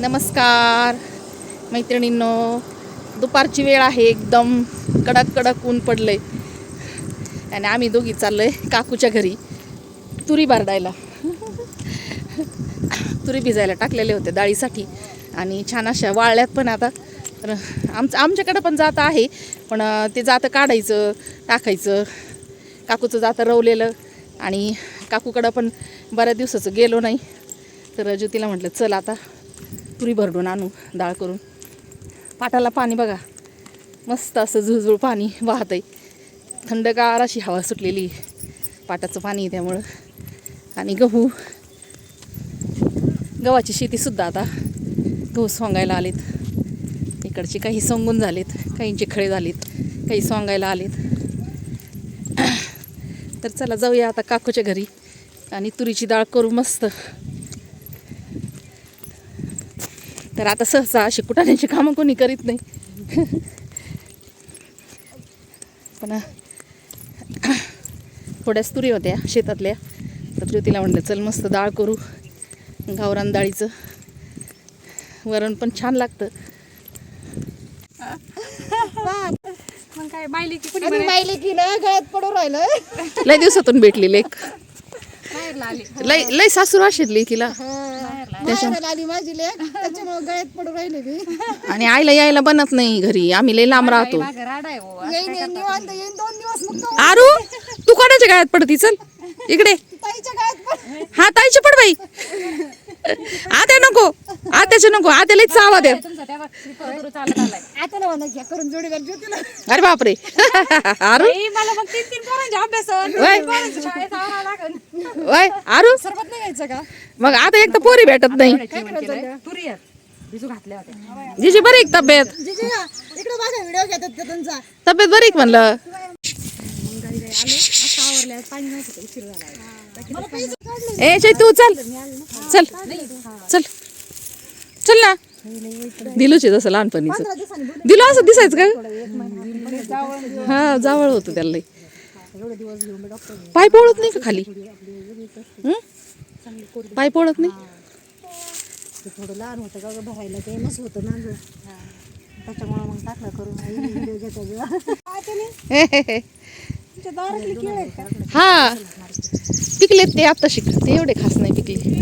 नमस्कार. मैत्रिणींनो दुपारची वेळ आहे एकदम कडक कडक ऊन पडलंय. आणि आम्ही दोघी चाललोय काकूच्या घरी तुरी बारडायला. तुरी भिजायला टाकलेले होते डाळीसाठी. आणि छान अशा वाळल्यात पण आता. तर आमचं आमच्याकडं पण जातं आहे पण ते जातं काढायचं टाकायचं. काकूचं जातं रवलेलं. आणि काकूकडं पण बऱ्याच दिवसाचं गेलो नाही. तर ज्योतीला म्हटलं चल आता. तुरी भरडून आणू डाळ करून. पाटाला पाणी बघा. मस्त असं झुळझुळ पाणी वाहत आहे थंडगार अशी हवा सुटलेली. पाटाचं पाणी आहे त्यामुळं. आणि गहू. गव्हाची शेतीसुद्धा आता गहू सोंगायला आलेत. इकडचे काही सोंगून झालेत काहींचे खळे झालेत काही सोंगायला आलेत. तर चला जाऊया आता काकूच्या घरी. आणि तुरीची डाळ करू मस्त. तर आता सहसा अशी कुटाण्याची कामं कोणी करीत नाही. पण थोड्याच तुरी होत्या शेतातल्या. तर ज्योतीला म्हणलं चल मस्त डाळ करू. गावरान डाळीचं वरण पण छान लागतं. मग काय बायली की कुणी आणि माहिले की ना गळ्यात पडून राहिलं लय दिवसातून भेटली लेख लय लय सासूर आशीतली तिला बाहेर आली माझी लेक त्याच्यामुळे गळ्यात पडून राहिले मी. आणि आईला यायला बनत नाही घरी. आम्ही लय लांब राहतो. मागं राडा आहे बुवा. येईन येईन निवांत येईन. दोन दिवस मुक्त आरू तू कोणाच्या गाळ्यात पडती? चल इकडे. ताईच्या गळ्यात पड. हा ताईची पड बाई. आत्या नको. आत्याचे नको. आत्याला चावा द्या. आता अरे बापरे. मग वय. आता एक तर पोरी भेटत नाही. जिजी बरी आहे का तब्येत? जिजी इकडे बघा व्हिडिओ घेतात ते तुमचा? तब्येत बरी आहे का म्हणलं? ए तू चल. चल. चल. चल ना. दिलूचे जसं लहानपणीच. दिलं असं दिसायचं का? हा जावळ होतं त्याला. पाय पोळत नाही का खाली? पाय पोळत नाही? थोडं लहान होतं का भरायला ते होतं ना. त्याच्यामुळे मग टाकलं करून. हा. पिकलेत ते आता शिकते एवढे खास नाही पिकले.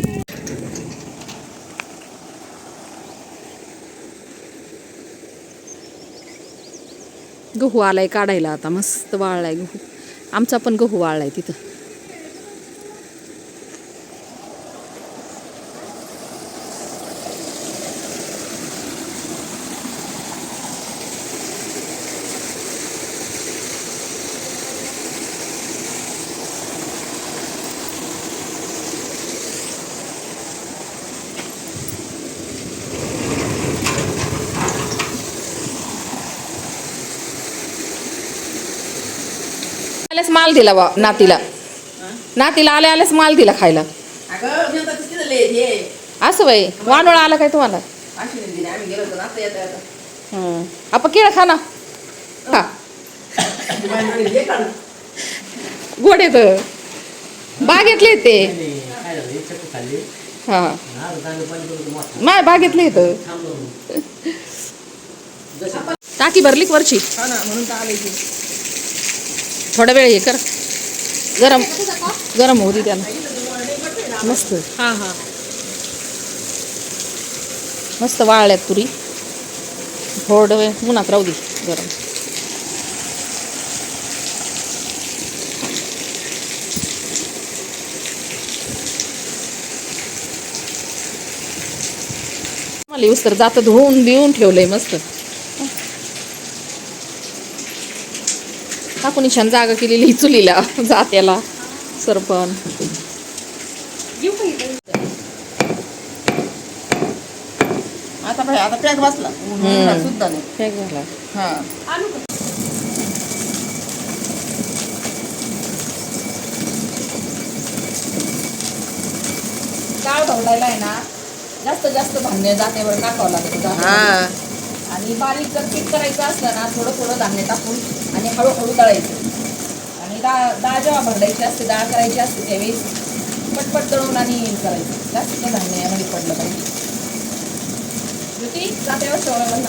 गहू आलाय काढायला आता मस्त वाळलाय गहू. आमचा पण गहू वाळलाय तिथं. आल्यास माल दिला बा नातीला. नातीला आल्या आल्यास माल दिला खायला. हे असं बाई वानोळ आला काय तुम्हाला. आपण केळं खा ना. खा. हे. गोड येत. बागेतले ते. हा. माय बागेतले येत टाकी भरली वरची. म्हणून थोडा वेळ हे कर. गरम गरम होऊ दे त्याला. मस्त. हा हा. मस्त वाळल्यात तुरी थोडं वेळ उन्हात राहू दे गरम. मला तर जातं धुवून बिवून ठेवलंय मस्त. टाकून छान जागा केलेली ही चुलीला जात्याला सरपण. आता पॅक बसला. हम्म. सुद्धा नाही. पॅक झाला हा. डाळ आहे ना जास्त जास्त धान्य जाते बरं टाकावं लागतं. हा. आणि बारीक जर पीठ करायचं असलं ना थोडं थोडं धान्य टाकून आणि हळूहळू दळायचं. आणि दा डाळ जेव्हा भरडायची असते डाळ करायची असते त्यावेळेस पटपट दळून आणि करायचं. जास्त धान्य यामध्ये पडलं पाहिजे. जात्यावर हो ठेवलं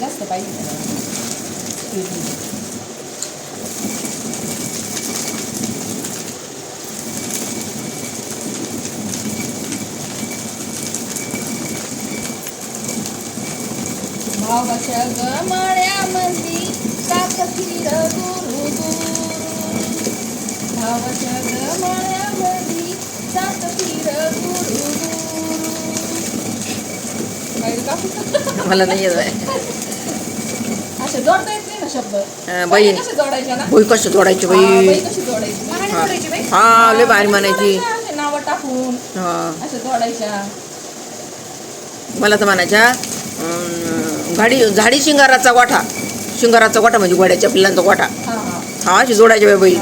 जास्त पाहिजे भावाच्या गमाळ्यामध्ये गुरु गुरु. भावाच्या गमाळ्यामध्ये गुरु मला नाही येत बाई. असे जोडता येत नाही ना शब्द. अं, बाई. कसे जोडायचे ना? होय कसं जोडायची हा, कशी जोडायची? हा लय भारी म्हणायची. नावं टाकून हा. असे जोडायच्या. मला तर म्हणायच्या अं, झाडी झाडी शिंगाराचा गोठा. शिंगाराचा गोठा म्हणजे गोड्याच्या पिल्लांचा गोठा. हा अशी जोडायची बाई बाई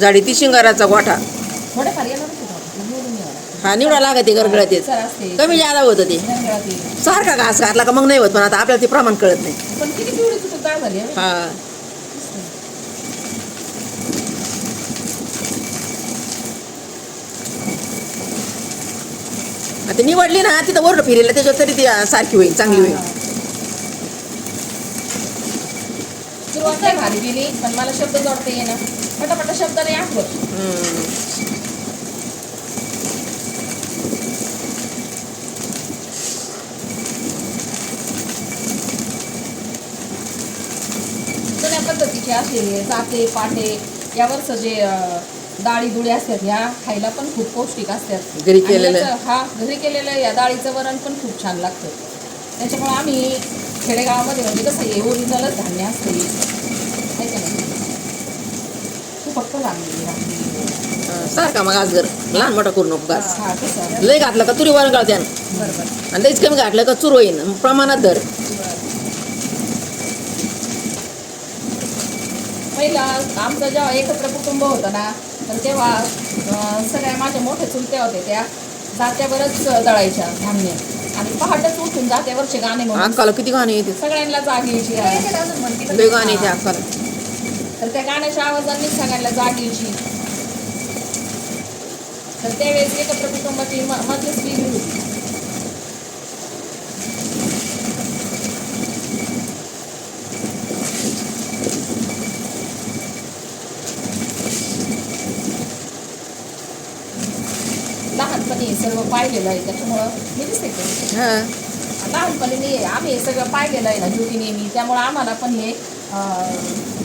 झाडी ती शिंगाराचा? निवडून येणार. हा निवडा लागते सर असते. कमी जादा होतं ते. गरगळात. सारखा घास घातला का मग नाही होत पण आता आपल्याला ते प्रमाण कळत नाही? हा. आता निवडली ना तिथं वरड फिरेल त्याच्यात तरी ती अं, सारखी होईल चांगली होईल सुरुवात नाही भारी दिली पण मला शब्द जोडता येईना पटापटा शब्द नाही आठवत हम्म. जुन्या पद्धतीचे असे जाते पाटे यावरचं जे अं, डाळी दुळी असतात ह्या खायला पण खूप पौष्टिक असतात. घरी आणि केलेलं. याचं- हा घरी केलेलं या डाळीचं वरण पण खूप छान लागतं. त्याच्यामुळे आम्ही खेडेगावामध्ये म्हणजे कसं हे ओरिजिनलच धान्य असते आहे का नाही? फक्त लागली अं, सारखा मग आज घर. लहान मोठा करू नको हा कसं लय घातलं का तुरी वरण बरोबर. आणि लईच कमी घातलं का चूर होईन. मग प्रमाणात धर. पहिला आमचं जेव्हा एकत्र कुटुंब होतं ना तर तेव्हा सगळ्या माझ्या मोठ्या चुलत्या होत्या त्या जात्यावरच दळायच्या धान्य. आणि पहाटच उठून जात्यावरचे गाणे म्हणून. अक्काला किती गाणे येते सगळ्यांना जाग यायची. लय गाणे येते अक्काला तर त्या गाण्याच्या आवाजांनी सगळ्यांना जाग यायची. तर त्यावेळेस एकत्र कुटुंबाची म- मजाच वेगळी होती लहानपणी हे सर्व पाहिलेलं आहे त्याच्यामुळं मी दिसते का? हा. लहानपणी मी आम्ही हे सगळं पाहिलेलं आहे ना ज्योती नेहमी. त्यामुळे आम्हाला पण हे अं,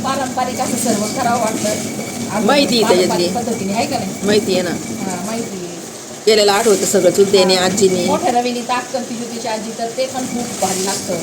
पारंपरिक असं सर्व करावं वाटतं. माहिती आहे त्याच्यातली. पारंपरिक पद्धतीने आहे का नाही? माहिती आहे ना. हा, माहिती आहे. केलेलं आठवतं सगळं चुलतेने आजीने. मोठ्या रवीने ताक करते ज्योतीची आजी तर ते पण खूप भारी लागतं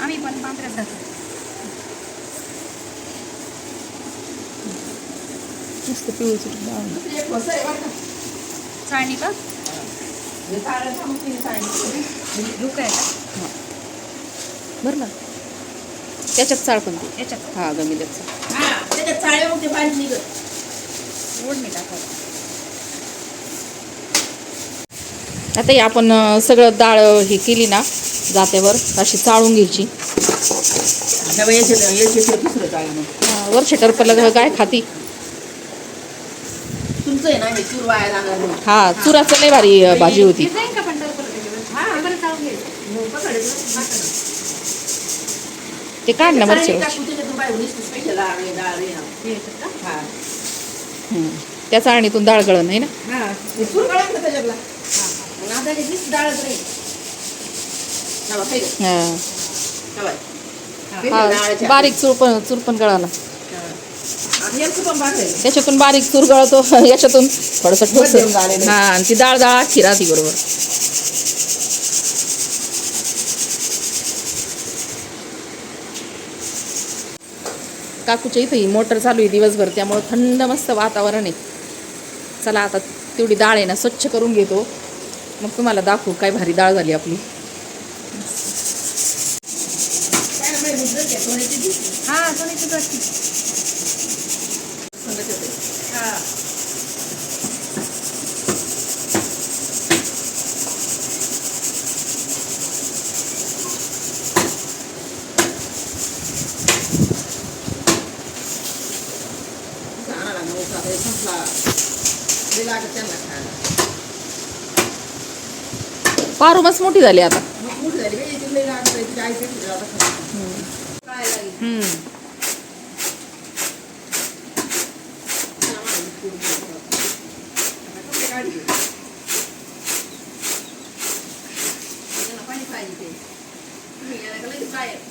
आम्ही पण पांढऱ्यात घालतो नुसतं पिवळी. चाळणी का? हे. आहे का बरं ना. त्याच्यात चाळ पण याच्यात? हा हा त्याच्यात चाळे मग ते बारीक निघत. ओढणी टाकावं. आता हे आपण सगळं डाळ हे केली ना जात्यावर अशी चाळून घ्यायची. हा, वरच्या टरपला काय खाती. तुमचं आहे ना हे चूर वाया जाणार नाही. हा चुराचं लय भारी भाजी होती. हा. ते काढ ना वरचे बाहेरून नुसतं special डाळ डाळ आहे ना. हे. गळण. आणि बारीक चूर पण चूर पण गळाला हा. आणि याचं पण भाकरी. त्याच्यातून बारीक चूर गळतो याच्यातून थोडस. हा आणि ती डाळ डाळ आखी राहते बरोबर. काकूच्या इथं ही मोटर चालू आहे दिवसभर त्यामुळं थंड मस्त वातावरण आहे. चला आता तेवढी डाळ आहे ना स्वच्छ करून घेतो. मग तुम्हाला दाखवू काय भारी डाळ झाली आपली. हा हा पारू मस्त मोठी झाली आता.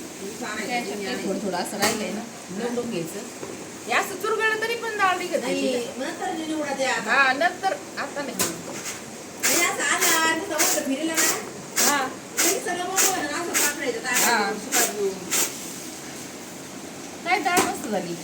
थोडं थोडं असं राहिलंय ना निवडून घ्यायचं असं तरी पण डाळ निघत हा. आता नाही हा. हा. काय डाळ मस्त झाली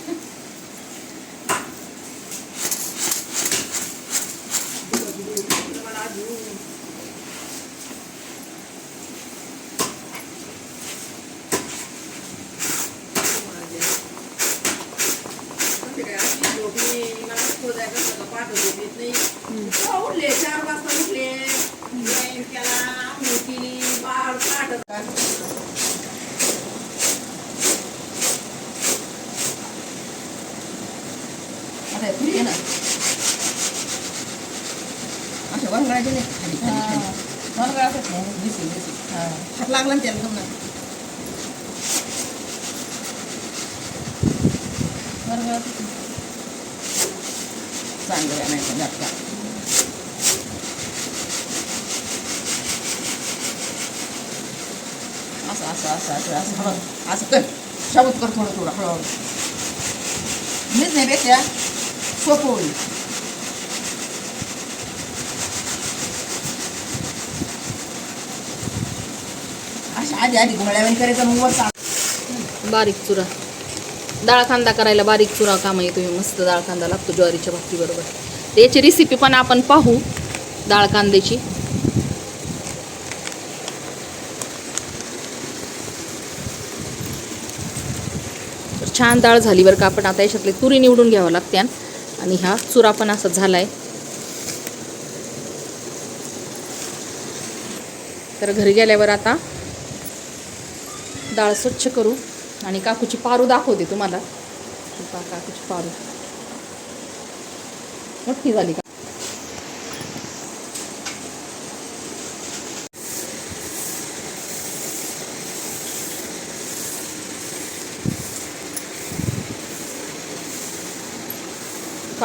उठले चार वाजता उठले त्याला आंघोळ केली बाळ काढत आता फ्री आहे ना. अशा वंगळाचे नाही. खाली खाली खाली. दिसेल दिसेल. हा. हात लागला ना त्याला मनगळातच नाही. चांगलं नाही झटका असं असं असं असं असं हळू असं कर. शाबूत कर थोडं थोडं हळूहळू. मीच नाही पेक्षा सोपं होईल अशा आधी आधी करायचं मग वर चाल. बारीक चुरा. डाळ कांदा करायला बारीक चुरा कामा येतो तुम्ही मस्त डाळ कांदा लागतो ज्वारीच्या भाकरी बरोबर. रेसिपी पण आपण पाहू डाळ कांद्याची. छान डाळ झाली बरं का आपण आता याच्यातले तुरी निवडून घ्यावं लागत्यान आणि हा चुरा पण असा झालाय. तर घरी गेल्यावर आता डाळ स्वच्छ करू आणि काकूची पारू दाखवते तुम्हाला. काकूची पारू. मोठी झाली का?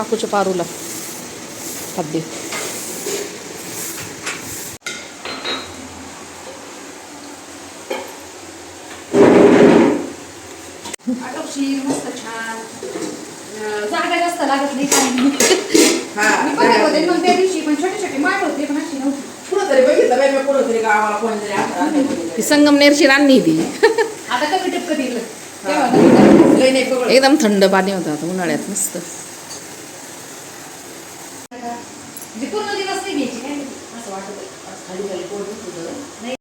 काकूच्या पारूला. जागा जास्त लागत नाही काही. होते मग त्या दिवशी पण छोटे छोटे माठ होते पण अशी नव्हती. कुठं तरी बघितलं बाई मी कुठं तरी गावाला कोणतरी आठवलं. ही संगमनेरची रान्नी ती. एकदम थंड पाणी होतं आता उन्हाळ्यात मस्त म्हणजे पूर्ण दिवस नाही घ्यायची काय माहिती. असं वाटत होतं. खाली खाली पोट दुखत होतं. नाही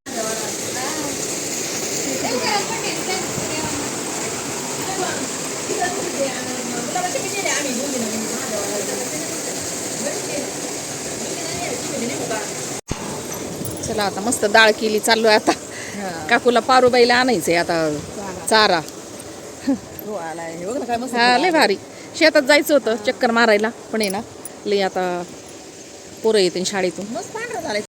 चला आता मस्त डाळ केली चाललोय आता. काकूला पारूबाईला आणायचंय आता चारा. हो, हा लय भारी. शेतात जायचं होतं चक्कर मारायला. पण आहे ना लय आता पोरं येते शाळेतून. मस्त